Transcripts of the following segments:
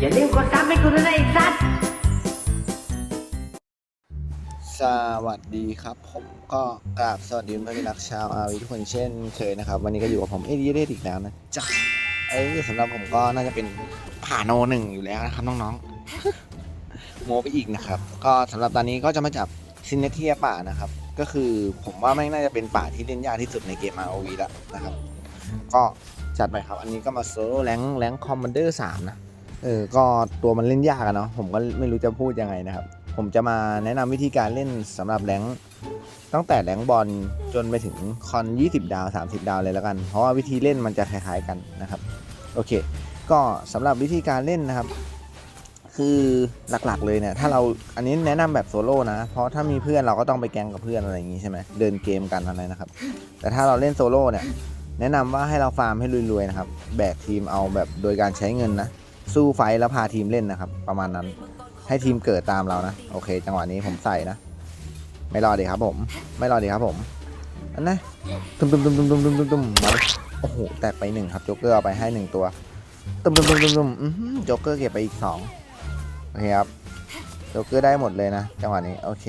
อย่าลืมกดซับให้กูด้วยนะไอ้สัสสวัสดีครับ ผมก็กราบสวัสดีเพื่อนที่รักชาวอาวีทุกคนเช่นเคยนะครับ วันนี้ก็อยู่กับผมเอดีเดอีกแล้วนะจ๊ะเออสำหรับผมก็น่าจะเป็นผ่านโนหนึ่งอยู่แล้วนะครับน้องๆโมไปอีกนะครับ ก็สำหรับตอนนี้ก็จะมาจับซินเนเทียป่านะครับ ก็คือผมว่าไม่น่าจะเป็นป่าที่เล่นยากที่สุดในเกม ROV แล้วนะครับ ก็จัดไปครับ อันนี้ก็มาโซโล่แรงแรงคอมมานเดอร์สามนะ เออ ก็ตัวมันเล่นยากอะเนาะ ผมก็ไม่รู้จะพูดยังไงนะครับ ผมจะมาแนะนำวิธีการเล่นสำหรับแรงตั้งแต่แรงบอลจนไปถึงคอน 20 ดาว 30 ดาวเลยแล้วกัน เพราะว่าวิธีเล่นมันจะคล้ายๆกันนะครับ โอเค ก็สำหรับวิธีการเล่นนะครับ คือหลักๆเลยเนี่ย ถ้าเรา อันนี้แนะนำแบบโซโล่นะ เพราะถ้ามีเพื่อนเราก็ต้องไปแกงกับเพื่อนอะไรอย่างงี้ใช่ไหมเดินเกมกันอะไรนะครับ แต่ถ้าเราเล่นโซโล่เนี่ย แนะนำว่าให้เราฟาร์มให้รวยๆนะครับ แบกทีมเอาแบบโดยการใช้เงินนะ สู้ไฟแล้วพาทีมเล่นนะครับ ประมาณนั้น ให้ทีมเกิดตามเรานะ โอเค จังหวะนี้ผมใส่นะ ไม่รอดีครับผม ไม่รอดีครับผมอันนะตุ้มตุ้มตุ้มตุ้มตุ้มตุ้มตุ้มตุ้มมาโอ้โห แตกไปหนึ่งครับโจ๊กเกอร์เอาไปให้หนึ่งตัวตุ้มตุ้มตุ้มตุ้มตุ้มอื้อหือโจ๊กเกอร์เก็บไปอีกสองโอเคครับโจ๊กเกอร์ได้หมดเลยนะ จังหวะนี้ โอเค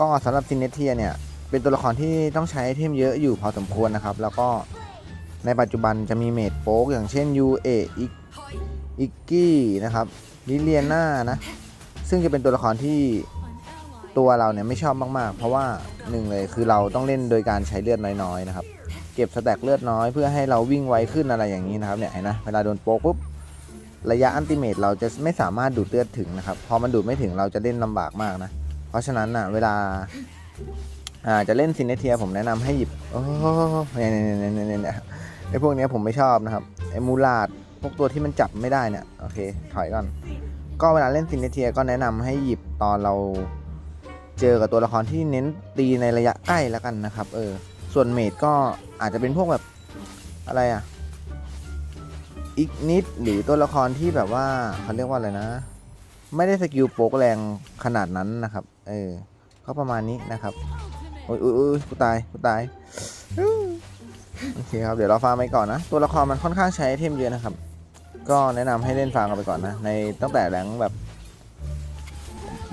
ก็สำหรับซินเนเทียเนี่ย เป็นตัวละครที่ต้องใช้เทมเยอะอยู่พอสมควรนะครับ แล้วก็ ในปัจจุบันจะมีเมดโป๊กอย่างเช่นยูเออิกอิกกี้นะครับลิเลียนานะ ซึ่งจะเป็นตัวละครที่ตัวเราเนี่ยไม่ชอบมากๆ เพราะว่าหนึ่งเลยคือเราต้องเล่นโดยการใช้เลือดน้อยๆนะครับ เก็บสแต็กเลือดน้อยเพื่อให้เราวิ่งไวขึ้นอะไรอย่างนี้นะครับเนี่ยนะเวลาโดนโป๊กปุ๊บระยะอันติเมตเราจะไม่สามารถดูดเลือดถึงนะครับ พอมันดูดไม่ถึงเราจะเล่นลำบากมากนะ เพราะฉะนั้นอะเวลาอ่าจะเล่นซินเนเทียผมแนะนำให้หยิบโอ้ยเนี่ยเนี่ยเนี่ยเนี่ย ไอ้พวกนี้ผมไม่ชอบนะครับ ไอ้มูลาดพวกตัวที่มันจับไม่ได้เนี่ยโอเคถอยก่อนก็เวลาเล่นซินเนเทียก็แนะนำให้หยิบตอนเราเจอกับตัวละครที่เน้นตีในระยะใกล้แล้วกันนะครับ เออ ส่วนเมดก็อาจจะเป็นพวกแบบอะไรอะอีกนิดหรือตัวละครที่แบบว่าเขาเรียกว่าอะไรนะ ไม่ได้สกิลโป๊กแรงขนาดนั้นนะครับ เออก็ประมาณนี้นะครับ โอ้ยโอ้ยกูตายกูตาย โอเคครับ เดี๋ยวเราฟาร์มไปก่อนนะ ตัวละครมันค่อนข้างใช้ไอเทมเยอะนะครับ ก็แนะนำให้เล่นฟาร์มกันไปก่อนนะ ในตั้งแต่แรงแบบ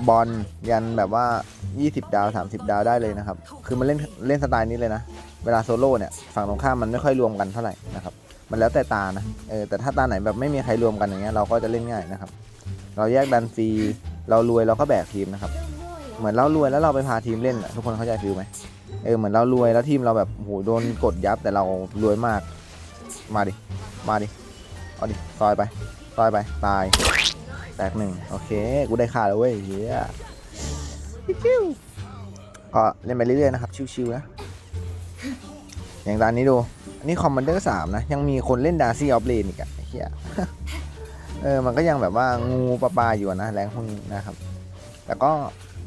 บอลยันแบบว่า 20 ดาว 30 ดาวได้เลยนะครับ คือมันเล่นเล่นสไตล์นี้เลยนะ เวลาโซโล่เนี่ยฝั่งตรงข้ามมันไม่ค่อยรวมกันเท่าไหร่นะครับ มันแล้วแต่ตานะ เออแต่ถ้าตาไหนแบบไม่มีใครรวมกันอย่างเงี้ยเราก็จะเล่นง่ายนะครับ เราแยกดันฟรี เรารวยเราก็แบกทีมนะครับ เหมือนเรารวยแล้วเราไปพาทีมเล่นอะทุกคนเข้าใจฟิลไหม เออเหมือนเรารวยแล้วทีมเราแบบโอ้โหโดนกดยับแต่เรารวยมาก มาดิ มาดิ เอาดิซอยไปซอยไป ตาย แตกหนึ่งโอเค กูได้ค่าแล้วเว้ยเฮียชิวก็เล่นไปเรื่อยๆนะครับ ชิวๆนะ อย่างตอนนี้ดู อันนี้คอมมานเดอร์สามนะ ยังมีคนเล่นดาร์ซี่ออฟเลนอีกอะเฮียเออ มันก็ยังแบบว่างูปลาปลาอยู่นะ แรงพวกนี้นะครับ แต่ก็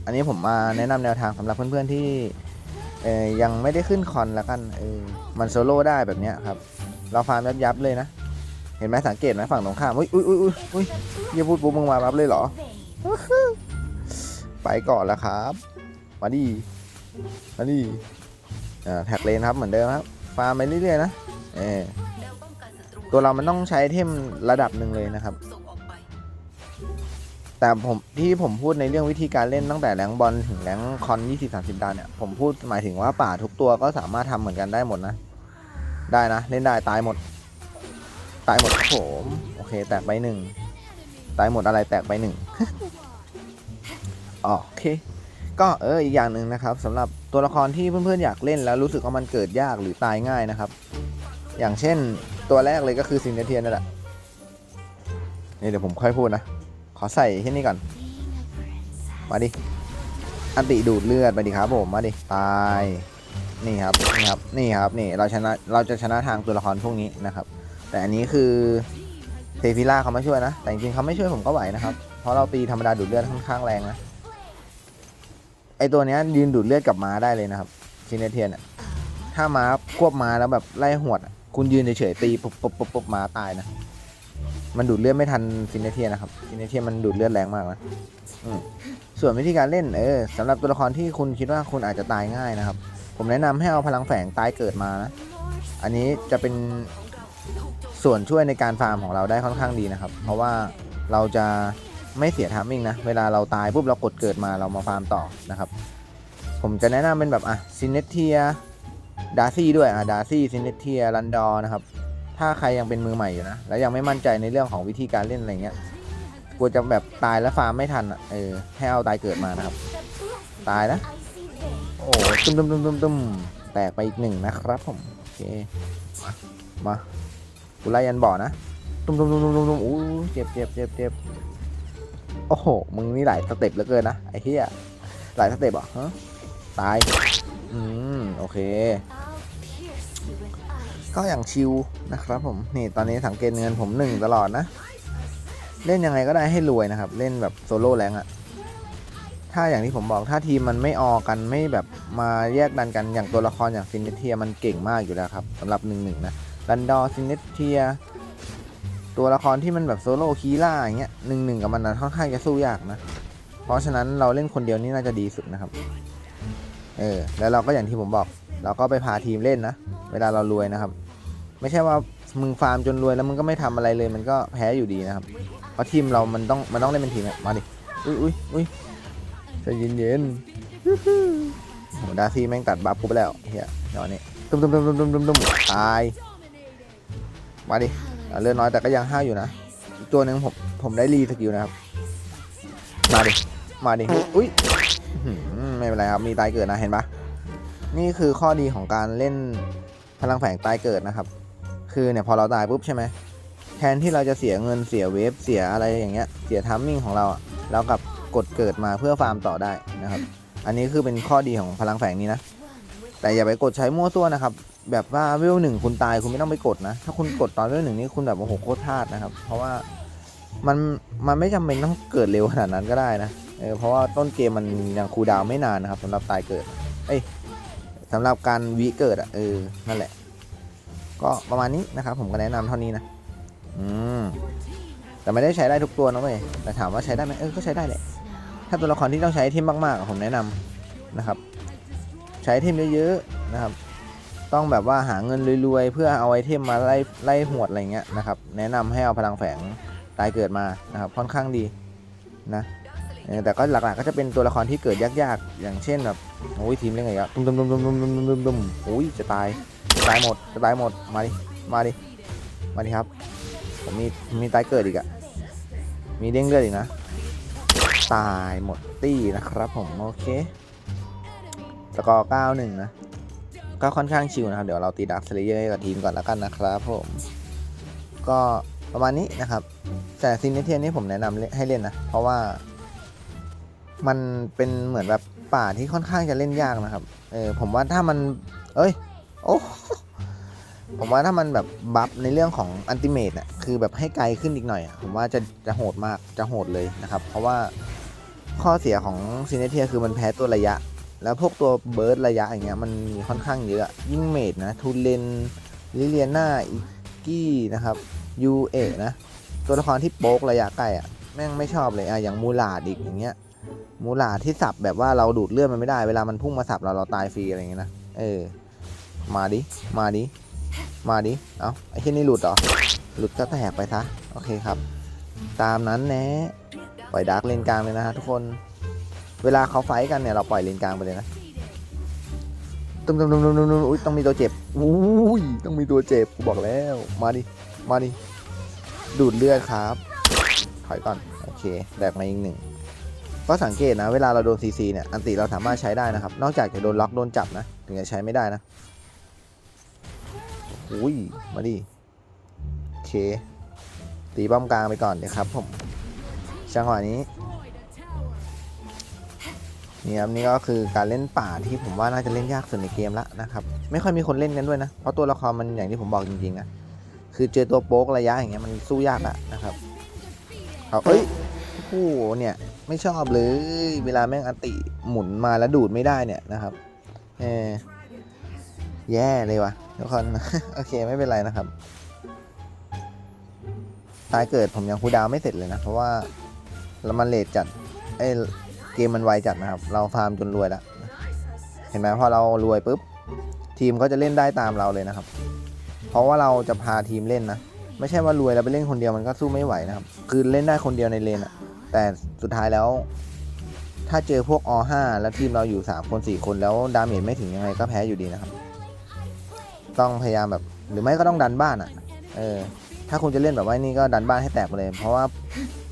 อันนี้ผมมาแนะนำแนวทางสำหรับเพื่อนๆที่ เออยังไม่ได้ขึ้นคอนแล้วกันเออมันโซโล่ได้แบบเนี้ยครับ เราฟาร์มยับๆเลยนะ เห็นไหมสังเกตไหมฝั่งตรงข้ามอุ้ยอุ้ยอุ้ยอุ้ยอยอย่าพูดปุ๊บมึงมาปั๊บเลยเหรอ ไปก่อนแล้วครับ มาดิมาดิอ่าแท็กเลนครับเหมือนเดิมครับ ฟาร์มไปเรื่อยๆนะเออตัวเรามันต้องใช้เทมระดับหนึ่งเลยนะครับ แต่ผมที่ผมพูดในเรื่องวิธีการเล่นตั้งแต่แรงบอลถึงแรงคอน20 30ดาวเนี่ยผมพูดหมายถึงว่าป่าทุกตัวก็สามารถทำเหมือนกันได้หมดนะ ได้นะ เล่นได้ตายหมด ตายหมดครับผมโอเค แตกไปหนึ่งตายหมดอะไรแตกไปหนึ่งโอเค ก็เอออีกอย่างหนึ่งนะครับสำหรับตัวละครที่เพื่อนๆอยากเล่นแล้วรู้สึกว่ามันเกิดยากหรือตายง่ายนะครับ อย่างเช่นตัวแรกเลยก็คือซินเนเทียนนั่นแหละนี่เดี๋ยวผมค่อยพูดนะ ขอใส่ที่นี่ก่อน มาดิ อันติดูดเลือดไปดิครับผม มาดิ ตาย นี่ครับ นี่ครับ นี่ครับ นี่ เราชนะ เราจะชนะทางตัวละครพวกนี้นะครับ แต่อันนี้คือเทฟิล่าเขาไม่ช่วยนะ แต่จริงๆเขาไม่ช่วยผมก็ไหวนะครับ เพราะเราตีธรรมดาดูดเลือดค่อนข้างแรงนะ ไอตัวนี้ยืนดูดเลือดกับม้าได้เลยนะครับชินเนเทียนอะถ้าม้าควบม้าแล้วแบบไล่หวด คุณยืนเฉยๆตีปุ๊บปุ๊บปุ๊บปุ๊บม้าตายนะ มันดูดเลือดไม่ทันซินเนเทียนะครับซินเนเทียมันดูดเลือดแรงมากนะส่วนวิธีการเล่นเออสำหรับตัวละครที่คุณคิดว่าคุณอาจจะตายง่ายนะครับ ผมแนะนำให้เอาพลังแฝงตายเกิดมานะ อันนี้จะเป็นส่วนช่วยในการฟาร์มของเราได้ค่อนข้างดีนะครับ เพราะว่าเราจะไม่เสียทามมิ่งนะ เวลาเราตายปุ๊บเรากดเกิดมาเรามาฟาร์มต่อนะครับ ผมจะแนะนำเป็นแบบอะซินเนเทียดาซี่ด้วยอะดาซี่ซินเนเทียรันดอนะครับ ถ้าใครยังเป็นมือใหม่อยู่นะ แล้วยังไม่มั่นใจในเรื่องของวิธีการเล่นอะไรเงี้ยกลัวจะแบบตายแล้วฟาร์มไม่ทันอะเออให้เอาตายเกิดมานะครับ ตายนะ โอ้ตุ้มตุ้มตุ้มตุ้มตุ้มแตกไปอีกหนึ่งนะครับผมโอเคมามากูไล่ยันบ่อนะตุ้มตุ้มตุ้มตุ้มตุ้มตุ้มอู้เจ็บเจ็บเจ็บเจ็บโอ้โหมึงนี่หลายสเต็ปเหลือเกินนะไอ้เหี้ยหลายสเต็ปเหรอฮะตายอืมโอเค ก็อย่างชิวนะครับผมนี่ตอนนี้สังเกตเงินผมหนึ่งตลอดนะ เล่นยังไงก็ได้ให้รวยนะครับ เล่นแบบโซโล่แรงอะถ้าอย่างที่ผมบอกถ้าทีมมันไม่ออกันไม่แบบมาแยกดันกันอย่างตัวละครอย่างซินเนเทียมันเก่งมากอยู่แล้วครับสำหรับหนึ่งหนึ่งนะดันดอซินเนเทียตัวละครที่มันแบบโซโล่คีล่าอย่างเงี้ยหนึ่งหนึ่งกับมันนะค่อนข้างจะสู้ยากนะ เพราะฉะนั้นเราเล่นคนเดียวนี่น่าจะดีสุดนะครับ เออ แล้วเราก็อย่างที่ผมบอก เราก็ไปพาทีมเล่นนะ เวลาเรารวยนะครับ ไม่ใช่ว่ามึงฟาร์มจนรวยแล้วมึงก็ไม่ทำอะไรเลย มันก็แพ้อยู่ดีนะครับ เพราะทีมเรามันต้องมันต้องเล่นเป็นทีมมาดิอุ้ยอุ้ยอุ้ยใจเย็นเย็นโหดาซี่แม่งตัดบัฟกูไปแล้วเฮียเดี๋ยวนี้ตุ้มตุ้มตุ้มตุ้มตุ้มตุ้มตุ้มตายมาดิเลือดน้อยแต่ก็ยังห้าอยู่นะตัวหนึ่งผมผมได้รีสกิลนะครับ มาดิมาดิอุ้ยไม่เป็นไรครับมีตายเกิดนะเห็นปะนี่คือข้อดีของการเล่น พลังแฝงตายเกิดนะครับ คือเนี่ยพอเราตายปุ๊บใช่ไหมแทนที่เราจะเสียเงินเสียเวฟเสียอะไรอย่างเงี้ยเสียทัมมิ่งของเราอะเรากลับกดเกิดมาเพื่อฟาร์มต่อได้นะครับ อันนี้คือเป็นข้อดีของพลังแฝงนี้นะ แต่อย่าไปกดใช้มั่วตัวนะครับ แบบว่าเวลหนึ่งคุณตายคุณไม่ต้องไปกดนะ ถ้าคุณกดตอนเวลหนึ่งนี่คุณแบบโอ้โหโคตรพลาดนะครับ เพราะว่ามันมันไม่จำเป็นต้องเกิดเร็วขนาดนั้นก็ได้นะเออเพราะว่าต้นเกมมันยังคูดาวไม่นานนะครับสำหรับตายเกิด เอ้ย สำหรับการวิเกิดอะเออนั่นแหละ ก็ประมาณนี้นะครับผมก็แนะนำเท่านี้นะอืมแต่ไม่ได้ใช้ได้ทุกตัวนะเว้ยแต่ถามว่าใช้ได้ไหมเออก็ใช้ได้แหละถ้าตัวละครที่ต้องใช้ไอเทมมากๆผมแนะนำนะครับ ใช้ไอเทมเยอะๆนะครับ ต้องแบบว่าหาเงินรวยๆเพื่อเอาไอเทมมาไล่ไล่หวดอะไรเงี้ยนะครับ แนะนำให้เอาพลังแฝงตายเกิดมานะครับค่อนข้างดีนะ แต่ก็หลักๆก็จะเป็นตัวละครที่เกิดยากๆ อย่างเช่นแบบโอ้ยทีมเล่นไงอะตุ้มตุ้มตุ้มตุ้มตุ้มตุ้มตุ้มตุ้มโอ้ยจะตายจะตายหมดจะตายหมดมาดิมาดิมาดิครับผมมีมีตายเกิดอีกอะมีเด้งเลือดอีกนะ ตายหมดตี้นะครับผมโอเคสกอร์9 1นะก็ค่อนข้างชิวนะครับ เดี๋ยวเราตีดักสเลเยอร์กับทีมก่อนแล้วกันนะครับผมก็ประมาณนี้นะครับแต่ซินเนเทียนนี่ผมแนะนำให้เล่นนะ เพราะว่า มันเป็นเหมือนแบบป่าที่ค่อนข้างจะเล่นยากนะครับ เออผมว่าถ้ามัน เอ้ย โอ้ผมว่าถ้ามันแบบบัฟในเรื่องของอันติเมตน่ะคือแบบให้ไกลขึ้นอีกหน่อย ผมว่าจะจะโหดมากจะโหดเลยนะครับ เพราะว่าข้อเสียของซีเนเทียคือมันแพ้ตัวระยะ แล้วพวกตัวเบิร์ดระยะอย่างเงี้ยมันมีค่อนข้างเยอะยิ่งเมดนะทูเลนลิเลียนาอิกี้นะครับยูเอนะ ตัวละครที่โป๊กระยะใกล้อะแม่งไม่ชอบเลยอะอย่างมูลาดอีกอย่างเงี้ย มูลาที่สับแบบว่าเราดูดเลือดมันไม่ได้ เวลามันพุ่งมาสับเราเราตายฟรีอะไรอย่างเงี้ยนะ เออ มาดิ มาดิ มาดิ เอาไอ้ที่นี่หลุดเหรอ หลุดก็แตกไปซะ โอเคครับ ตามนั้นแนะปล่อยดาร์กเลนกลางเลยนะฮะทุกคน เวลาเขาไฟกันเนี่ยเราปล่อยเลนกลางไปเลยนะตุ้มตุ้มตุ้มตุ้มตุ้มอุ้ยต้องมีตัวเจ็บอุ้ยต้องมีตัวเจ็บกูบอกแล้ว มาดิ มาดิ ดูดเลือดครับ ถอยก่อน โอเค แดกมาอีกหนึ่ง ก็สังเกตนะเวลาเราโดนซีซีเนี่ยอันติเราสามารถใช้ได้นะครับ นอกจากจะโดนล็อกโดนจับนะ ถึงจะใช้ไม่ได้นะอุ้ยมาดิโอเค ตีป้อมกลางไปก่อนเดี๋ยวครับผมจังหวะนี้นี่ครับนี่ก็คือการเล่นป่าที่ผมว่าน่าจะเล่นยากสุดในเกมละนะครับ ไม่ค่อยมีคนเล่นกันด้วยนะ เพราะตัวละครมันอย่างที่ผมบอกจริงๆอะคือเจอตัวโป๊กระยะอย่างเงี้ยมันสู้ยากอะนะครับเอาเอ้ยโอ้โหเนี่ย ไม่ชอบเลย เวลาแม่งอติหมุนมาแล้วดูดไม่ได้เนี่ยนะครับเออแย่เลยวะทุกคน โอเคไม่เป็นไรนะครับตายเกิดผมยังคูดาวไม่เสร็จเลยนะ เพราะว่าแล้วมันเลทจัดไอ้เกมมันไวจัดนะครับ เราฟาร์มจนรวยแล้วเห็นไหมพอเรารวยปุ๊บทีมก็จะเล่นได้ตามเราเลยนะครับ เพราะว่าเราจะพาทีมเล่นนะ ไม่ใช่ว่ารวยแล้วไปเล่นคนเดียวมันก็สู้ไม่ไหวนะครับ คือเล่นได้คนเดียวในเลนอะ แต่สุดท้ายแล้ว ถ้าเจอพวกอ5แล้วทีมเราอยู่ 3 คน 4 คนแล้วดาเมจไม่ถึงยังไงก็แพ้อยู่ดีนะครับ ต้องพยายามแบบหรือไม่ก็ต้องดันบ้านอะเออ ถ้าคุณจะเล่นแบบว่านี่ก็ดันบ้านให้แตกไปเลย เพราะว่า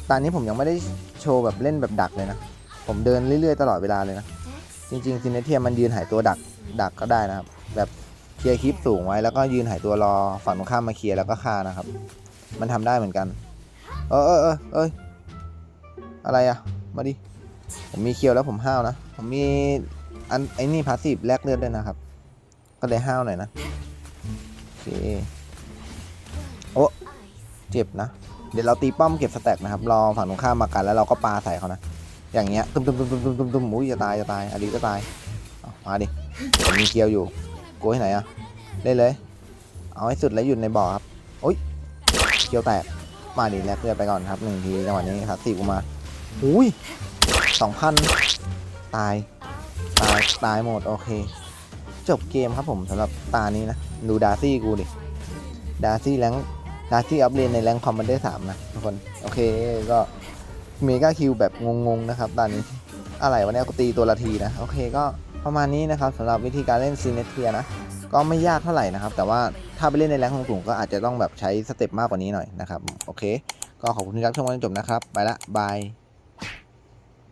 ตอนนี้ผมยังไม่ได้โชว์แบบเล่นแบบดักเลยนะ ผมเดินเรื่อยๆตลอดเวลาเลยนะ จริงๆซินเนเทียมันยืนหายตัวดักดักก็ได้นะครับ แบบเคลียร์คลิปสูงไว้แล้วก็ยืนหายตัวรอฝั่งตรงข้ามมาเคลียร์แล้วก็ฆ่านะครับ มันทำได้เหมือนกัน เออเออเออเอย อะไรอะมาดิ ผมมีเคียวแล้วผมห้าวนะ ผมมีอันไอ้นี่พาสซีฟแลกเลือดด้วยนะครับ ก็เลยห้าวหน่อยนะโอเคโอ้เจ็บนะ เดี๋ยวเราตีป้อมเก็บสแต็กนะครับ รอฝั่งตรงข้ามมากันแล้วเราก็ปาใส่เขานะ อย่างเงี้ยตุ้มตุ้มตุ้มตุ้มตุ้มตุ้มตุ้มอุ้ยจะตายจะตายอดีก็ตายมาดิผมมีเคียวอยู่กูให้ไหนอะเล่นเลย เอาให้สุดแล้วหยุดในบ่อครับโอ้ยเคียวแตกมาดิแลกเลือดไปก่อนครับหนึ่งทีจังหวะนี้ครับสี่กูมา อุ้ยสองพันตาย ตาย ตายหมด โอเค จบเกมครับผมสำหรับตานี้นะ ดูดาร์ซี่กูดิ ดาร์ซี่แรงดาร์ซี่อัพเลนในแรงคอมมันได้สามนะทุกคน โอเค ก็เมกาคิวแบบงงๆนะครับตอนนี้ อะไรวะเนี่ยกูตีตัวละทีนะ โอเคก็ประมาณนี้นะครับสำหรับวิธีการเล่นซีเนเทียนะ ก็ไม่ยากเท่าไหร่นะครับ แต่ว่าถ้าไปเล่นในแรงของสูงก็อาจจะต้องแบบใช้สเต็ปมากกว่านี้หน่อยนะครับ โอเค ก็ขอบคุณที่รับชมจนจบนะครับ ไปละบาย